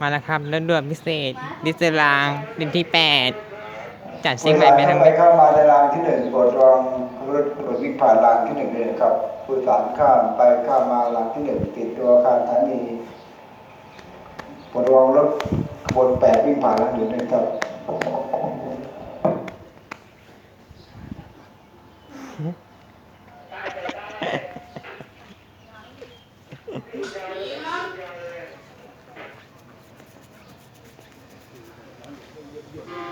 มาแล้วครับเรื่องด่วนพิเศษ ดิสลางดินที่แปดจัดเชียงใหม่ไปทางไปเข้ามาในรางที่หนึ่งกดรองรถกดวิ่งผ่านรางที่หนึ่งเลยครับผู้สารข้ามไปข้ามมารางที่หนึ่งติดตัวคารฐานีบดรองรถบนแปดวิ่งผ่านรางที่หนึ่งเลยครับ Dios.